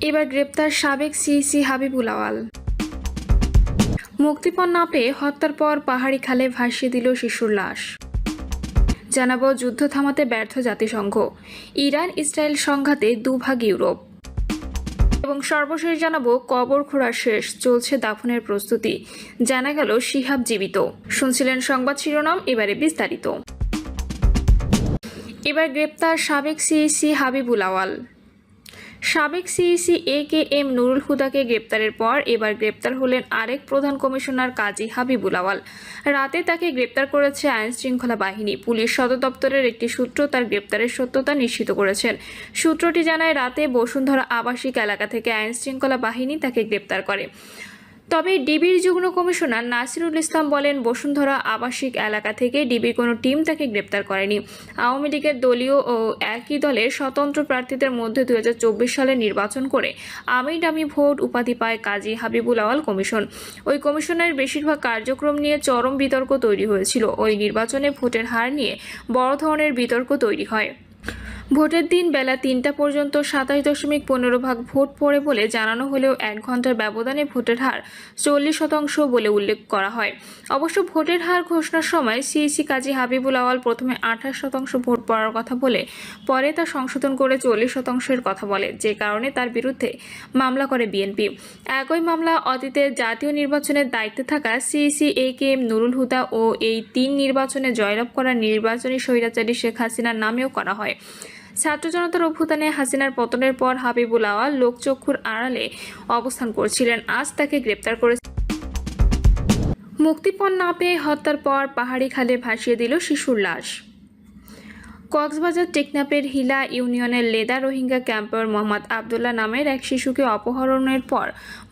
এবার গ্রেপ্তার সাবেক সিইসি হাবিবুল আওয়াল। মুক্তিপণ না পেয়ে হত্যার পর পাহাড়ি খালে ভাসিয়ে দিল শিশুর লাশ। জানাব যুদ্ধ থামাতে ব্যর্থ জাতিসংঘ। ইরান ইসরায়েল সংঘাতে দুভাগ ইউরোপ। এবং সর্বশেষ জানাব কবর খোঁড়ার শেষ, চলছে দাফনের প্রস্তুতি। জানা গেল শিহাব জীবিত। শুনছিলেন সংবাদ শিরোনাম, এবারে বিস্তারিত। এবার গ্রেপ্তার সাবেক সিইসি হাবিবুল আওয়াল। সাবেক CEC A K M Nurul হুদাকে গ্রেপ্তারের পর এবার গ্রেপ্তার হলেন আরেক প্রধান কমিশনার কাজী হাবিবুল আওয়াল। রাতে তাকে গ্রেপ্তার করেছে আইন শৃঙ্খলা বাহিনী। পুলিশ সদর দপ্তরের একটি সূত্র তার গ্রেপ্তারের সত্যতা নিশ্চিত করেছেন। সূত্রটি জানায়, রাতে বসুন্ধরা আবাসিক এলাকা থেকে আইন শৃঙ্খলা বাহিনী তাকে গ্রেপ্তার করে। তবে ডিবির যুগ্ম কমিশনার নাসিরুল ইসলাম বলেন, বসুন্ধরা আবাসিক এলাকা থেকে ডিবির কোনো টিম তাকে গ্রেপ্তার করেনি। আওয়ামী লীগের দলীয় ও একই দলের স্বতন্ত্র প্রার্থীদের মধ্যে দুই সালে নির্বাচন করে আমি ডামি ভোট উপাধি পায় কাজী হাবিবুল আওয়াল কমিশন। ওই কমিশনের বেশিরভাগ কার্যক্রম নিয়ে চরম বিতর্ক তৈরি হয়েছিল। ওই নির্বাচনে ভোটের হার নিয়ে বড় ধরনের বিতর্ক তৈরি হয়। ভোটের দিন বেলা তিনটা পর্যন্ত সাতাশ দশমিক পনেরো ভাগ ভোট পড়ে বলে জানানো হলেও এক ঘণ্টার ব্যবধানে ভোটের হার চল্লিশ শতাংশ বলে উল্লেখ করা হয়। অবশ্য ভোটের হার ঘোষণার সময় সিইসি কাজী হাবিবুল আওয়াল প্রথমে আঠাশ শতাংশ ভোট পড়ার কথা বলে, পরে তা সংশোধন করে চল্লিশ শতাংশের কথা বলে, যে কারণে তার বিরুদ্ধে মামলা করে বিএনপি। একই মামলা অতীতে জাতীয় নির্বাচনের দায়িত্বে থাকা CEC A K M Nurul Huda ও এই তিন নির্বাচনে জয়লাভ করা নির্বাচনী স্বৈরাচারী শেখ হাসিনার নামেও করা হয়। ছাত্র জনতার অভ্যুত্থানে হাসিনার পতনের পর হাবিবুল আওয়াল লোকচক্ষুর আড়ালে অবস্থান করছিলেন। আজ তাকে গ্রেপ্তার করে মুক্তিপণ না পেয়ে হত্যার পর পাহাড়ি খালে ভাসিয়ে দিল শিশুর লাশ। কক্সবাজার টেকনাপের হিলা ইউনিয়নের লেদা রোহিঙ্গা ক্যাম্পের মোহাম্মদ আবদুল্লাহ নামের এক শিশুকে অপহরণের পর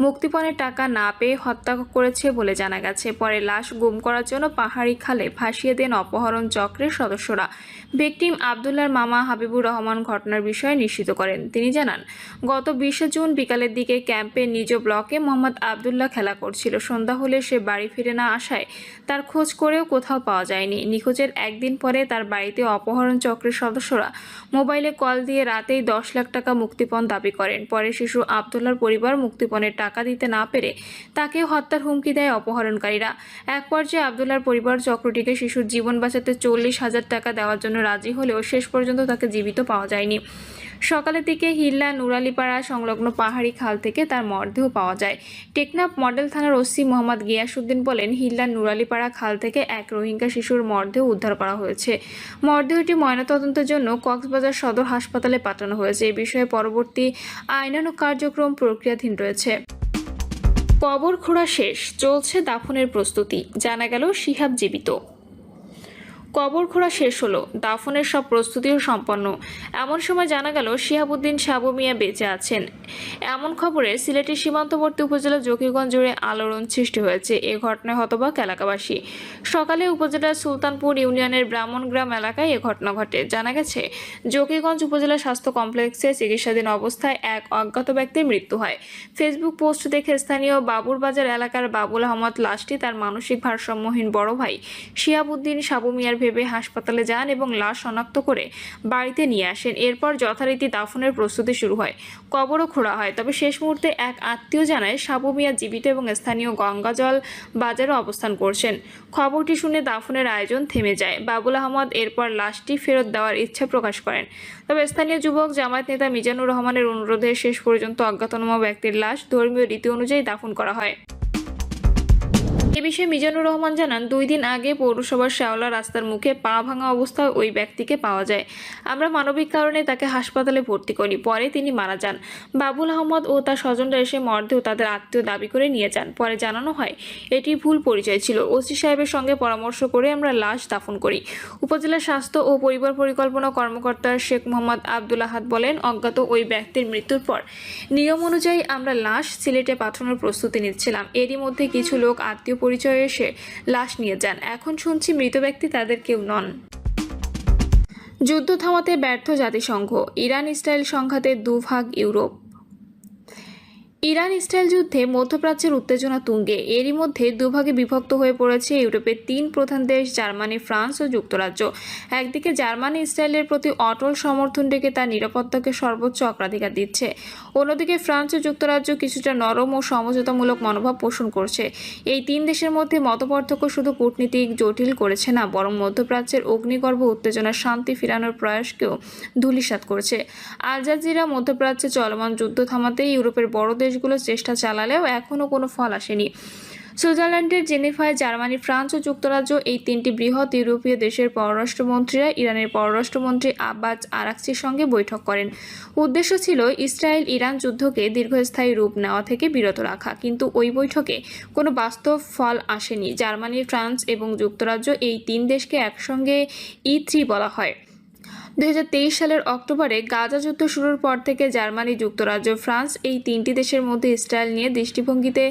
মুক্তিপণের টাকা না পেয়ে হত্যা করেছে বলে জানা গেছে। পরে লাশ গুম করার জন্য পাহাড়ি খালে ভাসিয়ে দেন অপহরণ চক্রের সদস্যরা। ভিকটিম আবদুল্লার মামা হাবিবুর রহমান ঘটনার বিষয়ে নিশ্চিত করেন। তিনি জানান, গত বিশে জুন বিকালের দিকে ক্যাম্পের নিজ ব্লকে মোহাম্মদ আবদুল্লাহ খেলা করছিল। সন্ধ্যা হলে সে বাড়ি ফিরে না আসায় তার খোঁজ করেও কোথাও পাওয়া যায়নি। নিখোঁজের একদিন পরে তার বাড়িতে অপহরণ চক্রের সদস্যরা মোবাইলে কল দিয়ে রাতেই দশ লাখ টাকা মুক্তিপণ দাবি করেন। পরে শিশু আবদুল্লার পরিবার মুক্তিপণের টাকা দিতে না পেরে তাকে হত্যার হুমকি দেয় অপহরণকারীরা। এক পর্যায়ে আবদুল্লার পরিবার চক্রটিকে শিশুর জীবন বাঁচাতে চল্লিশ হাজার টাকা দেওয়ার জন্য রাজি হলেও শেষ পর্যন্ত তাকে জীবিত পাওয়া যায়নি। সকালের দিকে হিল্লা নুরালিপাড়া সংলগ্ন পাহাড়ি খাল থেকে তার মরদেহ পাওয়া যায়। টেকনাফ মডেল থানার ওসি মোহাম্মদ গিয়াসুদ্দিন বলেন, হিল্লা নুরালিপাড়া খাল থেকে এক রোহিঙ্গা শিশুর মরদেহ উদ্ধার করা হয়েছে। মরদেহটি ময়নাতদন্তের জন্য কক্সবাজার সদর হাসপাতালে পাঠানো হয়েছে। এ বিষয়ে পরবর্তী আইনানুগ কার্যক্রম প্রক্রিয়াধীন রয়েছে। কবর খোঁড়া শেষ, চলছে দাফনের প্রস্তুতি। জানা গেল, শিহাব জীবিত। কবর খোঁড়া শেষ হলো। দাফনের সব প্রস্তুতিও সম্পন্ন। এমন সময় জানা গেল, শিহাবুদ্দিন সাবু মিয়া বেঁচে আছেন। এমন খবরে সিলেটের সীমান্তবর্তী উপজেলা জকিগঞ্জ জুড়ে আলোড়ন সৃষ্টি হয়েছে। এ ঘটনায় হতবাক এলাকাবাসী। সকালে উপজেলার সুলতানপুর ইউনিয়নের ব্রাহ্মণগ্রাম এলাকায় এ ঘটনা ঘটে। জানা গেছে, জকিগঞ্জ উপজেলা স্বাস্থ্য কমপ্লেক্সে চিকিৎসাধীন অবস্থায় এক অজ্ঞাত ব্যক্তির মৃত্যু হয়। ফেসবুক পোস্ট দেখে স্থানীয় বাবুর বাজার এলাকার বাবুল আহমদ লাশটি তার মানসিক ভারসাম্যহীন বড় ভাই শিয়াবুদ্দিন সাবু মিয়ার ভেবে হাসপাতালে যান এবং লাশ শনাক্ত করে বাড়িতে নিয়ে আসেন। এরপর যথারীতি দাফনের প্রস্তুতি শুরু হয়। কবরও খোঁড়া হয়। তবে শেষ মুহূর্তে এক আত্মীয় জানায়, সাবু মিয়া জীবিত এবং স্থানীয় গঙ্গাজল বাজারে অবস্থান করছেন। খবরটি শুনে দাফনের আয়োজন থেমে যায়। বাবুল আহমদ এরপর লাশটি ফেরত দেওয়ার ইচ্ছা প্রকাশ করেন। তবে স্থানীয় যুবক জামায়াত নেতা মিজানুর রহমানের অনুরোধে শেষ পর্যন্ত অজ্ঞাতনামা ব্যক্তির লাশ ধর্মীয় রীতি অনুযায়ী দাফন করা হয়। এ বিষয়ে মিজানুর রহমান জানান, দুই দিন আগে পৌরসভার শেওলা রাস্তার মুখে পা ভাঙা অবস্থায় ওই ব্যক্তিকে পাওয়া যায়। আমরা মানবিক কারণে তাকে হাসপাতালে ভর্তি করি, পরে তিনি মারা যান। বাবুল আহমদ ও তার স্বজনরা এসে মরদেহ তাদের আত্মীয় দাবি করে নিয়ে যান। পরে জানানো হয়, এটি ভুল পরিচয় ছিল। ওসি সাহেবের সঙ্গে পরামর্শ করে আমরা লাশ দাফন করি। উপজেলা স্বাস্থ্য ও পরিবার পরিকল্পনা কর্মকর্তা শেখ মোহাম্মদ আব্দুল আহাদ বলেন, অজ্ঞাত ওই ব্যক্তির মৃত্যুর পর নিয়ম অনুযায়ী আমরা লাশ সিলেটে পাঠানোর প্রস্তুতি নিচ্ছিলাম। এরই মধ্যে কিছু লোক আত্মীয় পরিচয়ে এসে লাশ নিয়ে যান। এখন শুনছি মৃত ব্যক্তি তাদের কেউ নন। যুদ্ধ থামাতে ব্যর্থ জাতিসংঘ। ইরান ইসরায়েল সংঘাতে দুভাগ ইউরোপ। ইরান ইসরায়েল যুদ্ধে মধ্যপ্রাচ্যের উত্তেজনা তুঙ্গে। এরই মধ্যে দুভাগে বিভক্ত হয়ে পড়েছে ইউরোপের তিন প্রধান দেশ, জার্মানি, ফ্রান্স ও যুক্তরাজ্য। একদিকে জার্মানি ইসরায়েলের প্রতি অটল সমর্থন রেখে তার নিরাপত্তাকে সর্বোচ্চ অগ্রাধিকার দিচ্ছে। অন্যদিকে ফ্রান্স ও যুক্তরাজ্য কিছুটা নরম ও সমঝোতামূলক মনোভাব পোষণ করছে। এই তিন দেশের মধ্যে মতপার্থক্য শুধু কূটনীতিক জটিল করেছে না, বরং মধ্যপ্রাচ্যের অগ্নিগর্ভ উত্তেজনার শান্তি ফিরানোর প্রয়াসকেও ধূলিসাৎ করছে। আল জাজিরা মধ্যপ্রাচ্যে চলমান যুদ্ধ থামাতে ইউরোপের বড় দেশগুলো চেষ্টা চালালেও এখনও কোনো ফল আসেনি। সুইজারল্যান্ডের জেনেভায় জার্মানি, ফ্রান্স ও যুক্তরাজ্য এই তিনটি বৃহৎ ইউরোপীয় দেশের পররাষ্ট্রমন্ত্রীরা ইরানের পররাষ্ট্রমন্ত্রী আব্বাস আরাকচির সঙ্গে বৈঠক করেন। উদ্দেশ্য ছিল ইসরায়েল ইরান যুদ্ধকে দীর্ঘস্থায়ী রূপ নেওয়া থেকে বিরত রাখা, কিন্তু ওই বৈঠকে কোনো বাস্তব ফল আসেনি। জার্মানি, ফ্রান্স এবং যুক্তরাজ্য এই তিন দেশকে একসঙ্গে ই থ্রি বলা হয়। দুই হাজার তেইশ সালের অক্টোবরে গাজা যুদ্ধ শুরুর পর থেকে জার্মানি, যুক্তরাজ্য, ফ্রান্স এই তিনটি দেশের মধ্যে ইসরায়েল নিয়ে দৃষ্টিভঙ্গিতে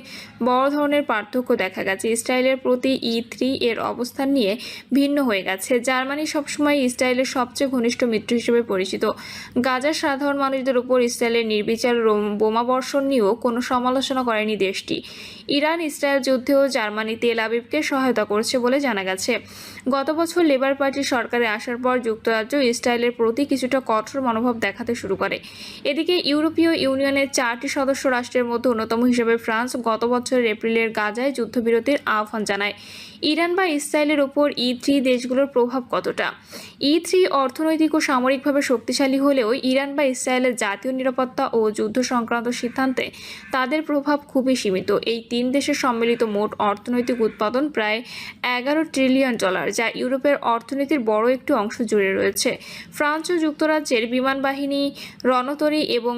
বড় ধরনের পার্থক্য দেখা গেছে। ইসরায়েলের প্রতি ই থ্রি এর অবস্থান নিয়ে ভিন্ন হয়ে গেছে। জার্মানি সবসময় ইসরায়েলের সবচেয়ে ঘনিষ্ঠ মিত্র হিসেবে পরিচিত। গাজার সাধারণ মানুষদের উপর ইসরায়েলের নির্বিচার বোমাবর্ষণ নিয়েও কোনো সমালোচনা করেনি দেশটি। ইরান ইসরায়েল যুদ্ধেও জার্মানি তেল আবিবকে সহায়তা করছে বলে জানা গেছে। গত বছর লেবার পার্টি সরকারে আসার পর যুক্তরাজ্য ইসরায়েলের প্রতি কিছুটা কঠোর মনোভাব দেখাতে শুরু করে। এদিকে ইউরোপীয় ইউনিয়নের চারটি সদস্য রাষ্ট্রের মধ্যে অন্যতম হিসেবে ফ্রান্স গত বছরের এপ্রিলের গাজায় যুদ্ধবিরতির আহ্বান জানায়। ইরান বা ইসরায়েলের ওপর ই থ্রি দেশগুলোর প্রভাব কতটা? ই থ্রি অর্থনৈতিক ও সামরিকভাবে শক্তিশালী হলেও ইরান বা ইসরায়েলের জাতীয় নিরাপত্তা ও যুদ্ধ সংক্রান্ত সিদ্ধান্তে তাদের প্রভাব খুবই সীমিত। এই তিন দেশের সম্মিলিত মোট অর্থনৈতিক উৎপাদন প্রায় এগারো ট্রিলিয়ন ডলার যা ইউরোপের অর্থনীতির বড় একটি অংশ জুড়ে রয়েছে। ফ্রান্স ও যুক্তরাজ্যের বিমান বাহিনী, রণতরী এবং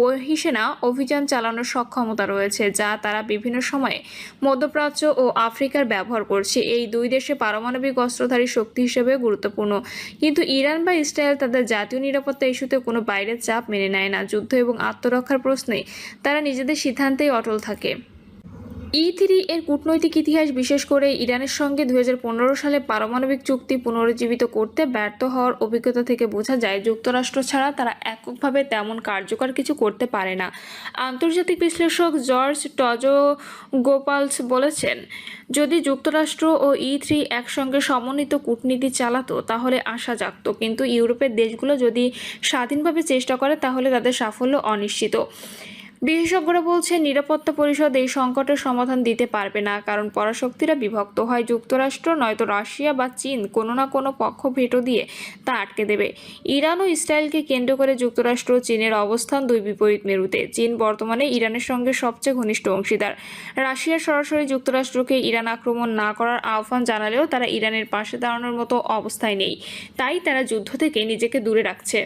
বহিসেনা অভিযান চালানোর সক্ষমতা রয়েছে, যা তারা বিভিন্ন সময়ে মধ্যপ্রাচ্য ও আফ্রিকার ব্যবহার করছে। এই দুই দেশে পারমাণবিক অস্ত্রধারী শক্তি হিসেবে গুরুত্বপূর্ণ। কিন্তু ইরান বা ইসরায়েল তাদের জাতীয় নিরাপত্তা ইস্যুতে কোনো বাইরের চাপ মেনে নেয় না। যুদ্ধ এবং আত্মরক্ষার প্রশ্নে তারা নিজেদের সিদ্ধান্তেই অটল থাকে। ই থ্রি এর কূটনৈতিক ইতিহাস বিশেষ করে ইরানের সঙ্গে দু হাজার পনেরো সালে পারমাণবিক চুক্তি পুনরুজ্জীবিত করতে ব্যর্থ হওয়ার অভিজ্ঞতা থেকে বোঝা যায়, যুক্তরাষ্ট্র ছাড়া তারা এককভাবে তেমন কার্যকর কিছু করতে পারে না। আন্তর্জাতিক বিশ্লেষক জর্জ টজো গোপালস বলেছেন, যদি যুক্তরাষ্ট্র ও ই থ্রি একসঙ্গে সমন্বিত কূটনীতি চালাতো, তাহলে আশা জাগত। কিন্তু ইউরোপের দেশগুলো যদি স্বাধীনভাবে চেষ্টা করে, তাহলে তাদের সাফল্য অনিশ্চিত। বিশেষজ্ঞরা বলছেন, নিরাপত্তা পরিষদ এই সংকটের সমাধান দিতে পারবে না, কারণ পরাশক্তিরা বিভক্ত হয়। যুক্তরাষ্ট্র, নয়তো রাশিয়া বা চীন কোনো না কোনো পক্ষ ভেটো দিয়ে তা আটকে দেবে। ইরান ও ইসরায়েলকে কেন্দ্র করে যুক্তরাষ্ট্র চীনের অবস্থান দুই বিপরীত মেরুতে। চীন বর্তমানে ইরানের সঙ্গে সবচেয়ে ঘনিষ্ঠ অংশীদার। রাশিয়া সরাসরি যুক্তরাষ্ট্রকে ইরান আক্রমণ না করার আহ্বান জানালেও তারা ইরানের পাশে দাঁড়ানোর মতো অবস্থায় নেই। তাই তারা যুদ্ধ থেকে নিজেকে দূরে রাখছে।